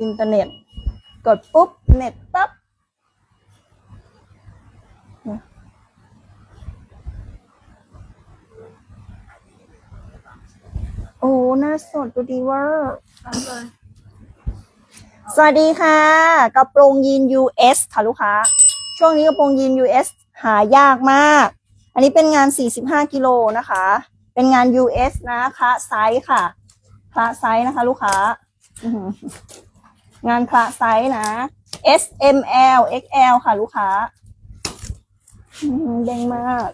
อินเทอร์เน็ต กดปุ๊บ เน็ตปั๊บโอ้หน้าสดดูดีเว่าสวัสดีค่ะ กระโปรงยีน US ค่ะลูกค้า ช่วงนี้กระโปรงยีน US หายากมาก อันนี้เป็นงาน 45 กิโลนะคะ เป็นงาน US นะคะไซส์ค่ะคละไซส์นะคะ ลูกค้า งานคละไซส์นะ S M L X L ค่ะลูกค้าอื้อหือเด้งมาก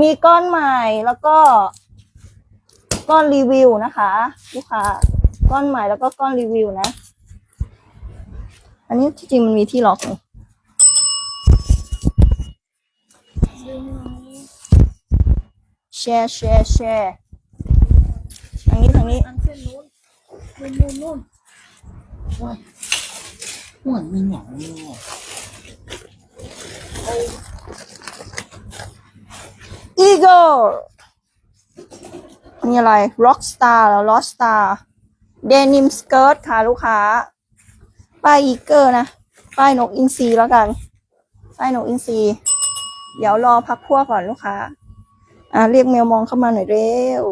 มีก้อนใหม่แล้วก็ ก้อนรีวิวนะคะ ลูกค้า ก้อนใหม่แล้วก็ก้อนรีวิวนะ อันนี้ที่จริงมันมีที่ล็อกแชร์แชร์แชร์ทางนี้ทางนี้ อันเส้นนู้น นู่นนู่นนู่นว้ายเหมือนมีหนังเลยอะอีโก้นี่อะไร Rockstar แล้ว Rockstar Denim Skirt ค่ะลูกค้า ป้ายอีเกอร์นะ ป้ายนกอินทรีแล้วกัน ป้ายนกอินทรีเดี๋ยวรอพักพวกก่อนลูกค้า อ่าเรียกเมลมองเข้ามาหน่อยเร็ว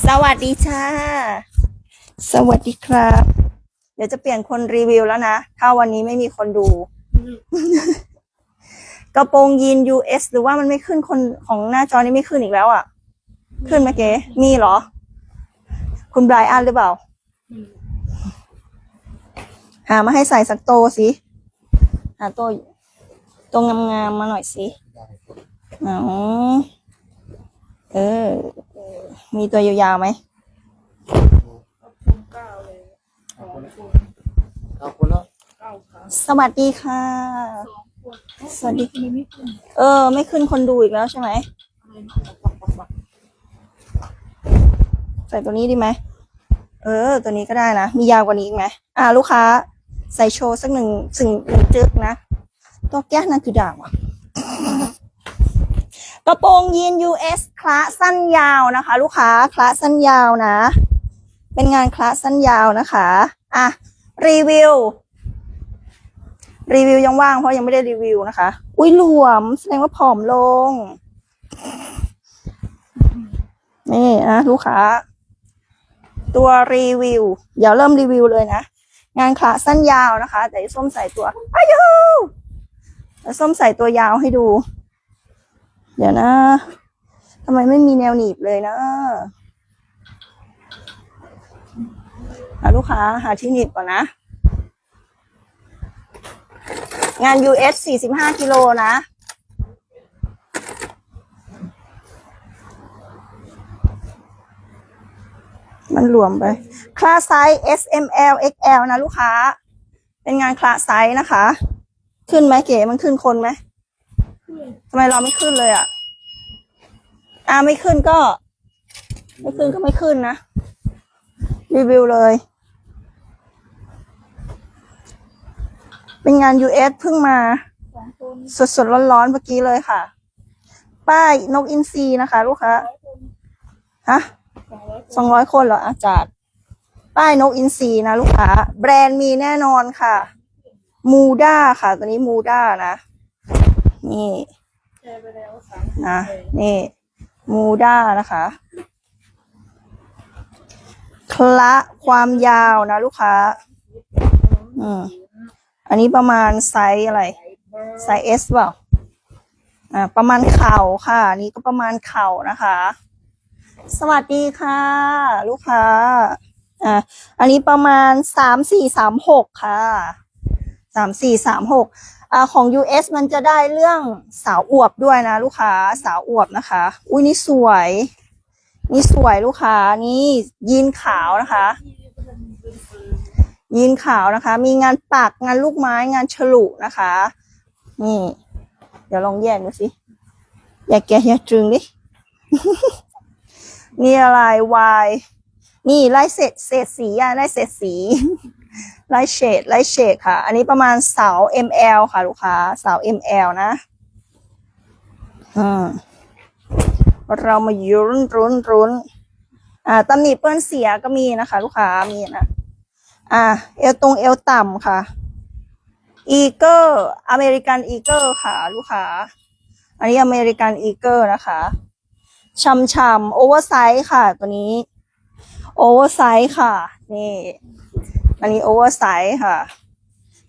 สวัสดีค่ะสวัสดีครับ เดี๋ยวจะเปลี่ยนคนรีวิวแล้วนะ ถ้าวันนี้ไม่มีคนดู กระโปรงยีน US หรือว่ามันไม่ขึ้นคนของหน้าจอนี้ไม่ขึ้นอีกแล้วอะ่ะ ขึ้นไหมเก๋มีเหรอ คุณไบรอันหรือเปล่า หามาให้ใส่สักโตสิ หาโตตัวงามๆมาหน่อยสิอ๋อเออ มีตัวยาวๆไหมคุณเก้าเลยสองคนเอาคนละเก้าครั้งสวัสดีค่ะ สองคนสวัสดี มีไม่ขึ้นเออ ไม่ขึ้นคนดูอีกแล้วใช่ไหม อะไรปักปักปักใส่ตัวนี้ดีไหม เออ ตัวนี้ก็ได้นะ มียาวกว่านี้อีกไหม อ่า ลูกค้า ใส่โชว์สักหนึ่งสิ่งหนึ่งจึกนะ ตัวแก้นั่นคือด่างว่ะ กระโปรงยีน US คละสั้นยาวนะคะ ลูกค้าคละสั้นยาวนะ เป็นงานคละสั้นยาวนะคะอะรีวิว รีวิวยังว่างเพราะยังไม่ได้รีวิวนะคะ อุ้ยหลวม แสดงว่าผอมลง นี่นะลูกค้า ตัวรีวิว เดี๋ยวเริ่มรีวิวเลยนะ งานคละสั้นยาวนะคะ แต่ส้มใส่ตัวอายุแล้วส้มใส่ตัวยาวให้ดู เดี๋ยวนะทำไมไม่มีแนวหนีบเลยนะหาลูกค้าหาที่หนีบก่อนนะ งาน US 45กิโลนะมันรวมไป คลาสไซส์ S M L X L นะลูกค้า เป็นงานคลาสไซส์นะคะ ขึ้นไหมเก๋ มันขึ้นคนไหม ทำไมเราไม่ขึ้นเลยอะ อ่าไม่ขึ้นก็ ไม่ขึ้นก็ไม่ขึ้นนะ รีวิวเลย เป็นงาน US เพิ่งมาสองคนสดสดๆร้อนๆเมื่อกี้เลยค่ะ ป้ายนกอินทรีนะคะ ลูกค้าฮะสองร้อยคนเหรออาจารย์ป้ายนกอินทรีนะลูกค้า แบรนด์มีแน่นอนค่ะ มูด้าค่ะ ตัวนี้มูด้านะ นี่แชร์ไปแล้วสามสิบนะเลยนี่ มูด้านะคะ คละความยาวนะลูกค้า อืม อันนี้ประมาณไซส์อะไร ไซส์ S เปล่า อ่า ประมาณเข่าค่ะ อันนี้ก็ประมาณเข่านะคะ สวัสดีค่ะ ลูกค้า อ่า อันนี้ประมาณสามสี่สามหกค่ะ สามสี่สามหก อ่าของ US มันจะได้เรื่องสาวอวบด้วยนะ ลูกค้าสาวอวบนะคะ อุ้ยนี่สวย นี่สวยลูกค้านี่ยีนขาวนะคะ ยีนขาวนะคะ มีงานปักงานลูกไม้งานฉลุนะคะ นี่ เดี๋ยวลองแยกดูสิแยกแกะแยกจึงดินี่อะไรวายนี่ไล่เศษเศษสีอะไล่เศษสี ไล่เฉดไล่เฉดค่ะ อันนี้ประมาณเสา ml ค่ะ ลูกค้าเสา ml นะอืมเรามายุ้นรุนรุนอ่าตำหนิเปื้อนเสียก็มีนะคะ ลูกค้ามีนะอ่า เอวตรงเอวต่ำค่ะอีเกอร์อเมริกันอีเกอร์ค่ะ ลูกค้า อันนี้อเมริกันอีเกอร์นะคะช่ำๆโอเวอร์ไซส์ค่ะ ตัวนี้ โอเวอร์ไซส์ค่ะ นี่ อันนี้โอเวอร์ไซส์ค่ะ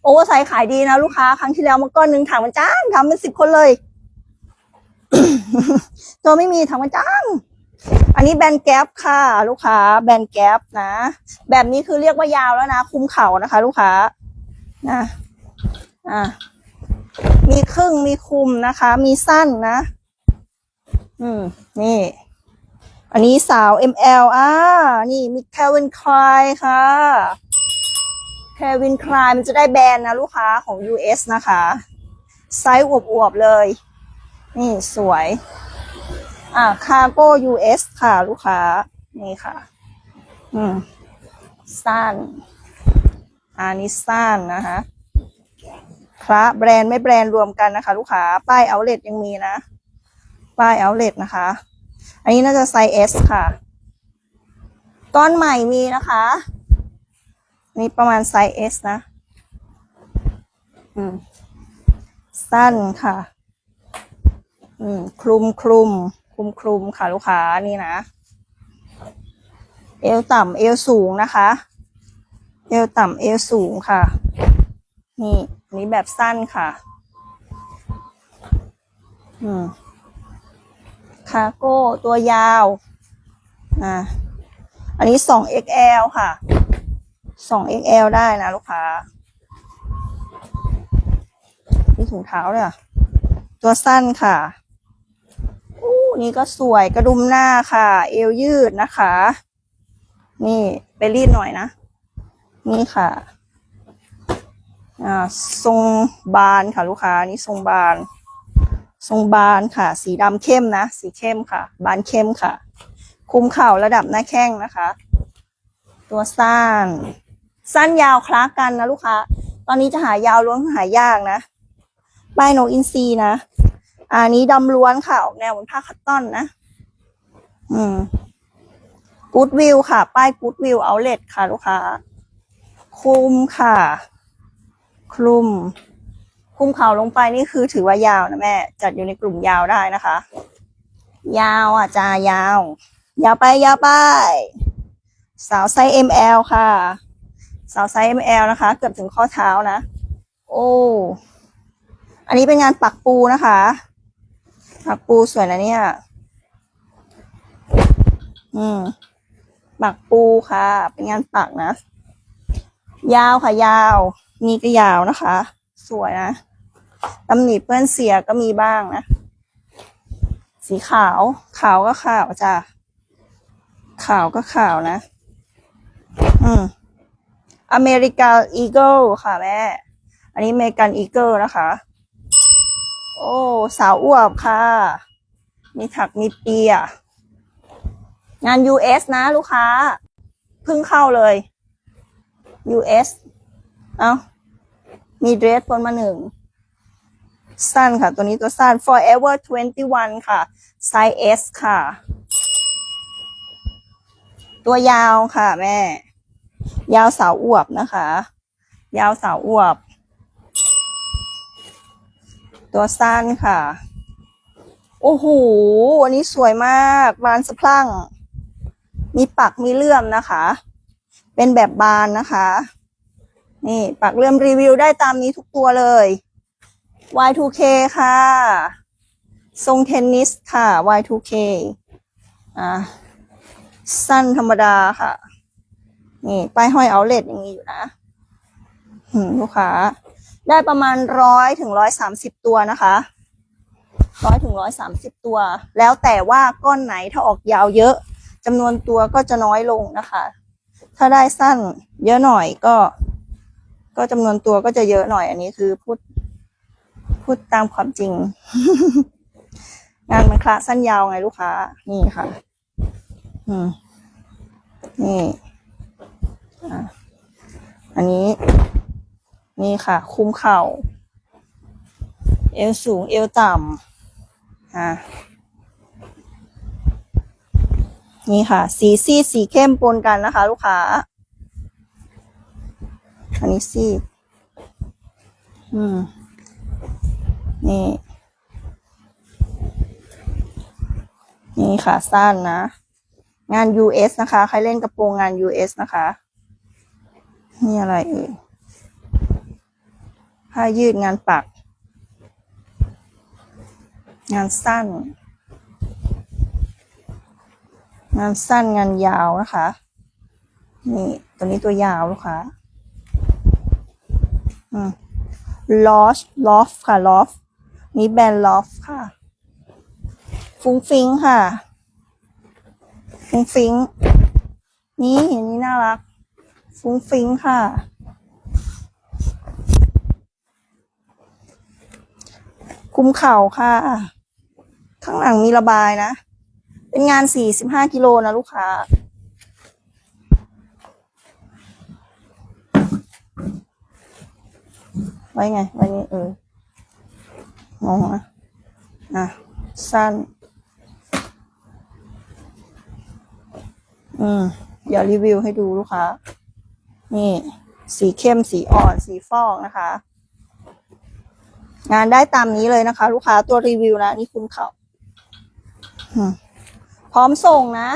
โอเวอร์ไซส์ขายดีนะลูกค้า ครั้งที่แล้วมาก้อนหนึ่งถังมันจ้างทำเป็นสิบคนเลย ตัวไม่มีถังมันจ้าง อันนี้แบนแก๊ปค่ะ ลูกค้า แบนแก๊ปนะ แบบนี้คือเรียกว่ายาวแล้วนะ คุมเข่านะคะ ลูกค้า นะ อ่ามีครึ่งมีคุมนะคะ มีสั้นนะ อืม นี่ อันนี้สาว ML อ่านี่มี Calvin Klein ค่ะ Calvin Klein มันจะได้แบรนด์นะลูกค้าของ US นะคะ ไซส์อวบๆเลย นี่สวย อ่า Cargo US ค่ะลูกค้า นี่ค่ะ อืม สั้นอันนี้สั้นนะคะพระแบรนด์ไม่แบรนด์รวมกันนะคะ ลูกค้า ป้ายเอาเล t ยังมีนะ ป้ายเอาเล t นะคะ อันนี้น่าจะไซส์ S ค่ะ ก้อนใหม่มีนะคะ นนี่ประมาณไซส์ S นะ อืม สั้นค่ะ อืม คลุมคลุมคลุมคลุมค่ะลูกค้านี่นะ เอวต่ำเอวสูงนะคะ เอวต่ำเอวสูงค่ะ นี่อันนี้แบบสั้นค่ะ อืม คาโก้ตัวยาว อ่า อันนี้สอง XL ค่ะ สอง XL ได้นะลูกค้านี่ถุงเท้าเลยอะตัวสั้นค่ะอู้นี่ก็สวยกระดุมหน้าค่ะ เอวยืดนะคะ นี่ไปรีดหน่อยนะ นี่ค่ะ อ่าทรงบานค่ะลูกค้า นี่ทรงบาน ทรงบานค่ะ สีดำเข้มนะ สีเข้มค่ะ บานเข้มค่ะ คุมเข่าระดับหน้าแข้งนะคะ ตัวสั้น สั้นยาวคล้ากันนะลูกค้า ตอนนี้จะหายาวล้วนหายากนะป้ายนกอินทรีนะ อันนี้ดำล้วนค่ะ ออกแนวเหมือนผ้าคัตตอนนะ อืมกูดวิวค่ะ ป้ายกูดวิวเอาเลทค่ะ ลูกค้า คลุมค่ะ คลุม คลุมเข่าลงไปนี่คือถือว่ายาวนะแม่ จัดอยู่ในกลุ่มยาวได้นะคะ ยาวอะจ้ายาว ยาวไปยาวไป สาวไซส์ ML ค่ะ สาวไซส์ ML นะคะ เกือบถึงข้อเท้านะ โอ้ อันนี้เป็นงานปักปูนะคะ ปักปูสวยนะเนี่ย อืม ปักปูค่ะ เป็นงานปักนะ ยาวค่ะยาว นี่ก็ยาวนะคะ สวยนะตำหนิเปื้อนเสียก็มีบ้างนะ สีขาว ขาวก็ขาวจ้ะขาวก็ขาวนะ อืม อเมริกาอีเกิลค่ะแม่ อันนี้อเมริกันอีเกิลนะคะ โอ้ สาวอวบค่ะ มีถักมีเปีย งาน US นะลูกค้า เพิ่งเข้าเลย US เอามีเดรสปนมาหนึ่ง สั้นค่ะ ตัวนี้ตัวสั้น forever 21 ค่ะ ไซส์ S ค่ะ ตัวยาวค่ะแม่ ยาวสาวอวบนะคะ ยาวสาวอวบ ตัวสั้นค่ะ โอ้โหอันนี้สวยมากบานสะพรั่ง มีปักมีเลื่อมนะคะ เป็นแบบบานนะคะ นี่ปักเลื่อมรีวิวได้ตามนี้ทุกตัวเลย Y2K ค่ะ ทรงเทนนิสค่ะ Y2K อ่าสั้นธรรมดาค่ะ นี่ป้ายห้อยเอาเลทยังมีอยู่นะหืมลูกค้า ได้ประมาณร้อยถึงร้อยสามสิบตัวนะคะร้อยถึงร้อยสามสิบตัว แล้วแต่ว่าก้อนไหนถ้าออกยาวเยอะจำนวนตัวก็จะน้อยลงนะคะ ถ้าได้สั้นเยอะหน่อยก็ ก็จำนวนตัวก็จะเยอะหน่อย อันนี้คือพูด พูดตามความจริง งานมันคละสั้นยาวไงลูกค้า นี่ค่ะ อืมนี่ อันนี้ นี่ค่ะ คุมเข่า เอวสูงเอวต่ำอะนี่ค่ะ สีซีดสีเข้มปนกันนะคะ ลูกค้า อันนี้ซีดอืม นี่ นี่ค่ะ สั้นนะ งาน US นะคะ ใครเล่นกระโปรงงาน US นะคะ นี่อะไรเอ่ยผ้ายืดงานปัก งานสั้น งานสั้นงานยาวนะคะ นี่ตัวนี้ตัวยาวลูกค้าอืมลอสลอฟค่ะลอฟนี่แบรนด์ลอฟค่ะ ฟุ้งฟิงค่ะ ฟุ้งฟิง นี่อันนี้น่ารัก ฟุ้งฟิ้งค่ะ คุมเข่าค่ะ ข้างหลังมีระบายนะ เป็นงานสี่สิบห้ากิโลนะลูกค้าไว้ไงไว้นี่เอองงนะอะ สั้น อืม เดี๋ยวรีวิวให้ดูลูกค้า นี่สีเข้มสีอ่อนสีฟอกนะคะ งานได้ตามนี้เลยนะคะ ลูกค้าตัวรีวิวนะ นี่คุ้มเขาพร้อมส่งนะ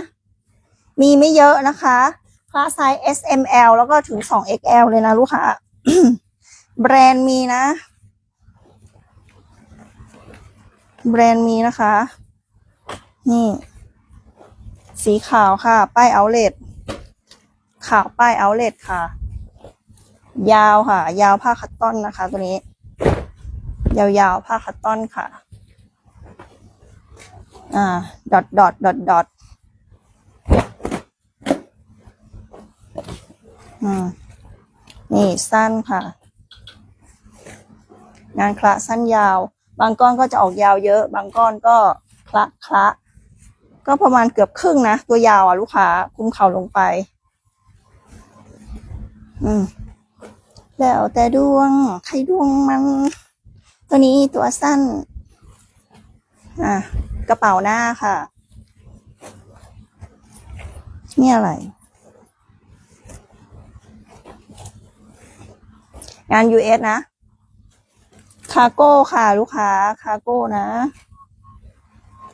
มีไม่เยอะนะคะคลาสไซส์ S M L แล้วก็ถึง 2 XL เลยนะลูกค้า แบรนด์มีนะ แบรนด์มีนะคะ นี่ สีขาวค่ะ ป้ายเอาเล t ขาวป้ายเอาเล t ค่ะ ยาวค่ะ ยาวผ้าคัตตอนนะคะ ตัวนี้ ยาวๆผ้าคัตตอนค่ะ อ่า ดอทดอทดอทดอทอืมนี่สั้นค่ะ งานคละสั้นยาว บางก้อนก็จะออกยาวเยอะ บางก้อนก็คละคละก็ประมาณเกือบครึ่งนะ ตัวยาวอะลูกค้า คุมเข่าลงไป อืมแล้วแต่ดวง ใครดวงมัน ตัวนี้ตัวสั้น อะ กระเป๋าหน้าค่ะ นี่อะไร งาน US นะ คาโก้ค่ะ ลูกค้า คาโก้นะ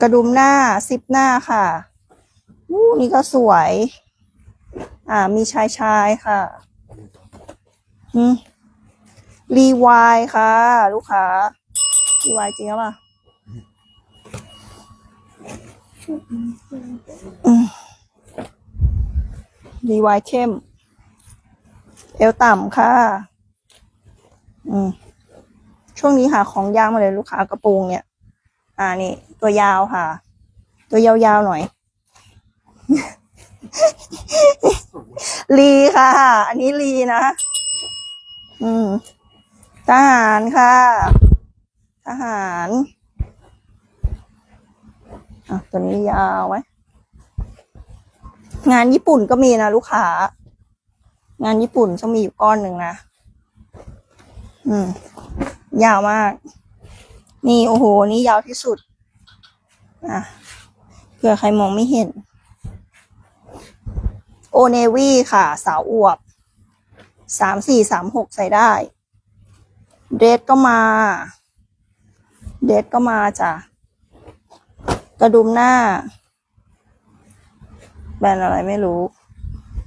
กระดุมหน้าซิปหน้าค่ะอู้นี่ก็สวย อ่า มีชายชายค่ะ รีวายค่ะ ลูกค้า รีวายจริงหรือเปล่ารีวายเข้ม เอวต่ำค่ะ อืม ช่วงนี้หาของยากมาเลยลูกค้ากระโปรงเนี่ย อ่านี่ ตัวยาวค่ะ ตัวยาวๆหน่อยลีค่ะ อันนี้ลีนะ อืมทหารค่ะ ทหารอะตัวนี้ยาวไหมงานญี่ปุ่นก็มีนะลูกค้า งานญี่ปุ่นต้องมีอยู่ก้อนหนึ่งนะ อืม ยาวมาก นี่โอ้โห นี่ยาวที่สุด อะเผื่อใครมองไม่เห็น โอเนวี่ค่ะ สาวอวบ สามสี่สามหกใส่ได้ เดรสก็มา เดรสก็มาจ้ะ กระดุมหน้า แบรนด์อะไรไม่รู้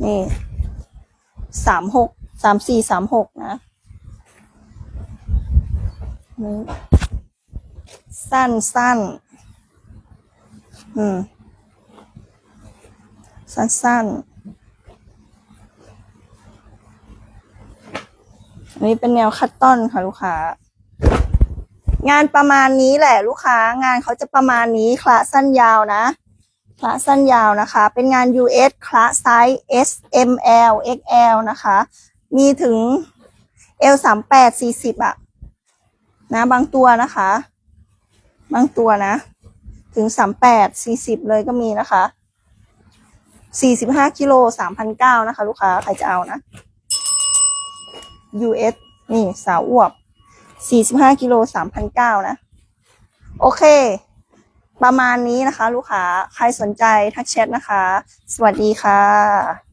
นี่สามหกสามสี่สามหกนะนี่สั้นสั้น อืม สั้นสั้นน อันนี้เป็นแนวคัตตอนค่ะลูกค้า งานประมาณนี้แหละลูกค้างานเขาจะประมาณนี้คละสั้นยาวนะคละสั้นยาวนะคะ เป็นงาน US คละไซส์ S M L X L นะคะ มีถึง L สามแปดสี่สิบอะนะบางตัวนะคะ บางตัวนะ ถึงสามแปดสี่สิบเลยก็มีนะคะสี่สิบห้ากิโลสามพันเก้านะคะ ลูกค้าใครจะเอานะ US นี่สาวอวบ 45กิโล3,009นะ โอเค ประมาณนี้นะคะ ลูกค้า ใครสนใจทักแชทนะคะ สวัสดีค่ะ